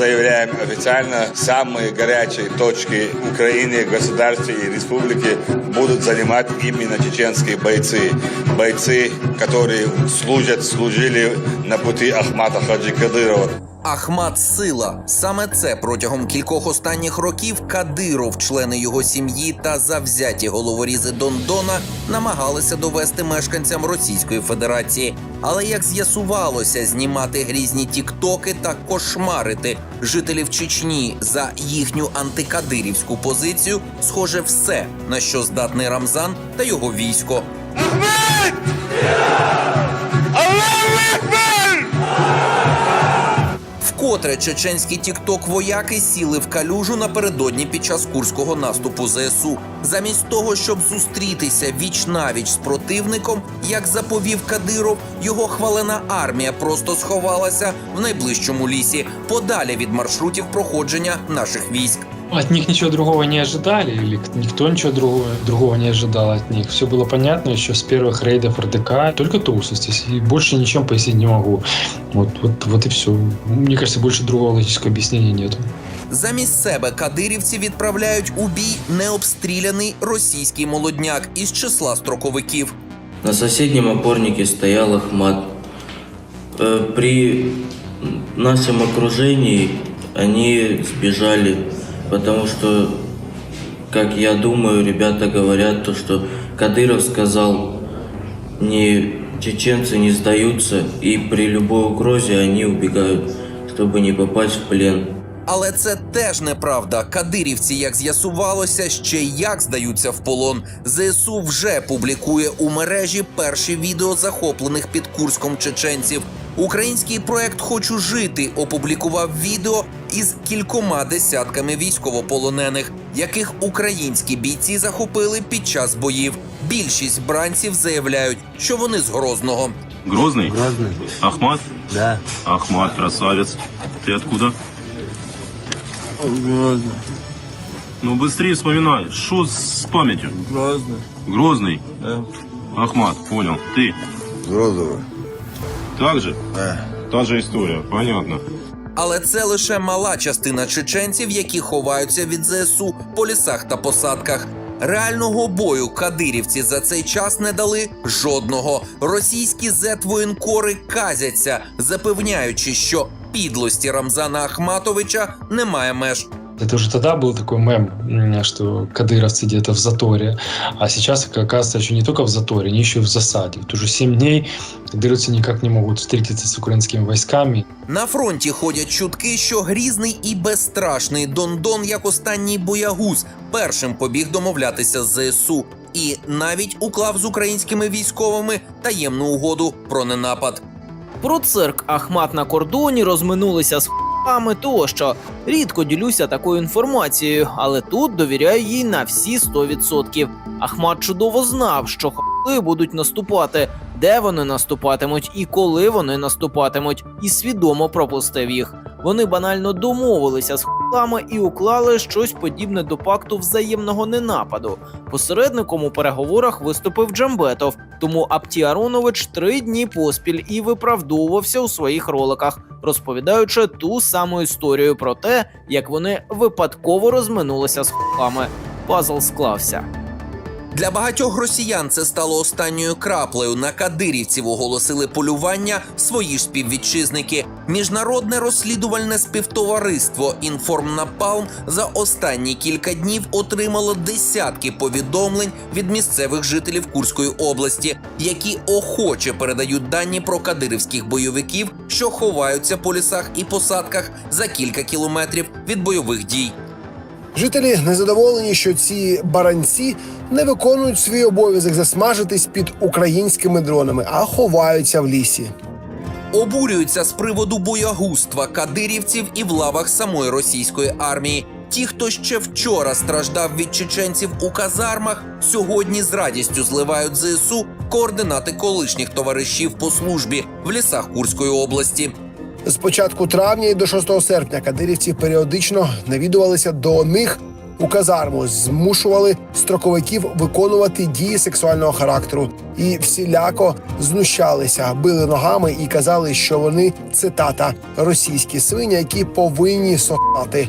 заявляем официально, самые горячие точки Украины, государстве и республики будут занимать именно чеченские бойцы. Бойцы, которые служат, служили на пути Ахмата Хаджи Кадырова. Ахмат Сила. Саме це протягом кількох останніх років Кадиров, члени його сім'ї та завзяті головорізи Дондона намагалися довести мешканцям Російської Федерації. Але як з'ясувалося, знімати грізні тіктоки та кошмарити жителів Чечні за їхню антикадирівську позицію, схоже, все на що здатний Рамзан та його військо. Вкотре чеченські тікток-вояки сіли в калюжу напередодні під час курського наступу ЗСУ. Замість того, щоб зустрітися віч навіч з противником, як заповів Кадиров, його хвалена армія просто сховалася в найближчому лісі, подалі від маршрутів проходження наших військ. От них ничего другого не ожидали, или к- никто ничего другого, другого не ожидал от них. Все было понятно еще с первых рейдов РДК. Только трусость. И больше ничем пояснить не могу. Вот, вот, вот и все. Мне кажется, больше другого логического объяснения нет. Замість себе кадирівці відправляють у бій необстріляний російський молодняк із числа строковиків. На соседнем опорнике стоял Ахмат. Э, При нашем окружении они сбежали, потому что, как я думаю, ребята говорят то, что Кадыров сказал, не чеченцы не сдаются, и при любой угрозе они убегают, чтобы не попасть в плен. Але це теж неправда. Кадирівці, як з'ясувалося, ще й як здаються в полон. ЗСУ вже публікує у мережі перші відео захоплених під Курском чеченців. Український проект Хочу жити опублікував відео із кількома десятками військовополонених, яких українські бійці захопили під час боїв. Більшість бранців заявляють, що вони з Грозного. Грозный? Грозный? Ахмат? Да. Ахмат, красавец. Ты откуда? Грозный. Ну быстрее вспоминай. Что с памятью? Грозный. Грозный? Да. Ахмат, понял. Ты? Грозного. Так же? Да. Та же история, понятно. Але це лише мала частина чеченців, які ховаються від ЗСУ по лісах та посадках. Реального бою кадирівці за цей час не дали жодного. Російські зет-воєнкори казяться, запевняючи, що підлості Рамзана Ахматовича немає меж. Это уже тогда был такой мем, м, что кадыровцы где-то в заторе. А сейчас, оказывается, еще не только в заторе, они еще и в засаде. Вот уже 7 дней кадыровцы никак не могут встретиться с украинскими войсками. На фронті ходять чутки, що грізний і безстрашний Дондон, як останній боягуз, першим побіг домовлятися з ЗСУ і навіть уклав з українськими військовими таємну угоду про ненапад. Про цирк Ахмат на кордоні розминулися з х**ами тощо. Рідко ділюся такою інформацією, але тут довіряю їй на всі 100%. Ахмат чудово знав, що х**ли будуть наступати, де вони наступатимуть і коли вони наступатимуть, і свідомо пропустив їх. Вони банально домовилися з х**лами і уклали щось подібне до пакту взаємного ненападу. Посередником у переговорах виступив Джамбетов, тому Апті Аронович три дні поспіль і виправдовувався у своїх роликах, розповідаючи ту саму історію про те, як вони випадково розминулися з хлопами. Пазл склався. Для багатьох росіян це стало останньою краплею. На кадирівців оголосили полювання свої ж співвітчизники. Міжнародне розслідувальне співтовариство Інформнапалм за останні кілька днів отримало десятки повідомлень від місцевих жителів Курської області, які охоче передають дані про кадирівських бойовиків, що ховаються по лісах і посадках за кілька кілометрів від бойових дій. Жителі незадоволені, що ці баранці не виконують свій обов'язок засмажитись під українськими дронами, а ховаються в лісі. Обурюються з приводу боягузтва кадирівців і в лавах самої російської армії. Ті, хто ще вчора страждав від чеченців у казармах, сьогодні з радістю зливають ЗСУ координати колишніх товаришів по службі в лісах Курської області. З початку травня і до 6 серпня кадирівці періодично навідувалися до них у казарму, змушували строковиків виконувати дії сексуального характеру і всіляко знущалися, били ногами і казали, що вони цитата російські свині, які повинні сохати.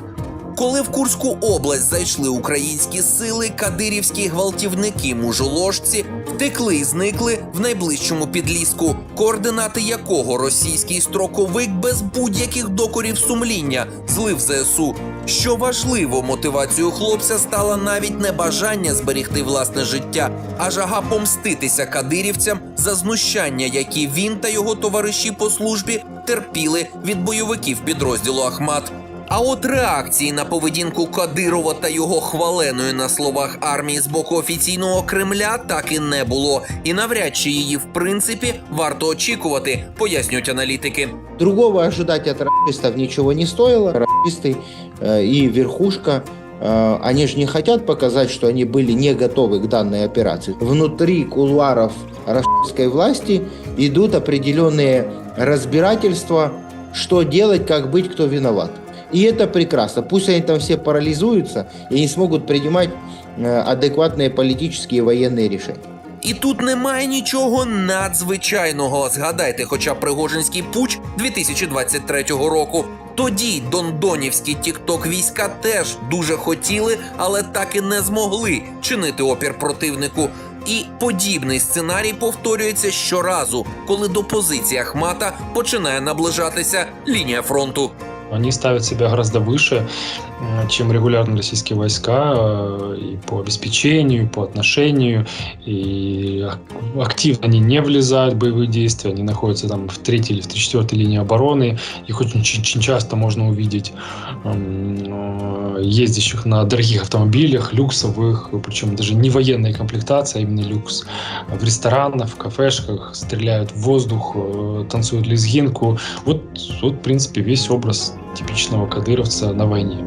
Коли в Курську область зайшли українські сили, кадирівські гвалтівники мужоложці втекли і зникли в найближчому підліску, координати якого російський строковик без будь-яких докорів сумління злив ЗСУ. Що важливо, мотивацією хлопця стала навіть не бажання зберігти власне життя, а жага помститися кадирівцям за знущання, які він та його товариші по службі терпіли від бойовиків підрозділу Ахмат. А от реакції на поведінку Кадирова та його хваленої на словах армії з боку офіційного Кремля так і не було. І навряд чи її в принципі варто очікувати, пояснюють аналітики. Другого ожидать от расистов ничего не стоило. Расисты э, и верхушка, э, они же не хотят показать, что они были не готовы к данной операции. Внутри кулуаров расистской власти идут определенные разбирательства, что делать, как быть, кто виноват. И это прекрасно. Пусть они там все парализуются и не смогут принимать э, адекватные политические и военные решения. І тут немає нічого надзвичайного. Згадайте, хоча б Пригожинський пуч 2023 року. Тоді дондонівські тікток війська теж дуже хотіли, але так і не змогли чинити опір противнику. І подібний сценарій повторюється щоразу, коли до позиції Ахмата починає наближатися лінія фронту. Они ставят себя гораздо выше, чем регулярно российские войска э, и по обеспечению, и по отношению, и ак- активно они не влезают в боевые действия, они находятся там в третьей или в четвертой линии обороны, их очень, очень часто можно увидеть э, ездящих на дорогих автомобилях, люксовых, причем даже не военной комплектации, а именно люкс, в ресторанах, в кафешках, стреляют в воздух, э, танцуют лезгинку, вот, вот, в принципе, весь образ типичного кадыровца на войне.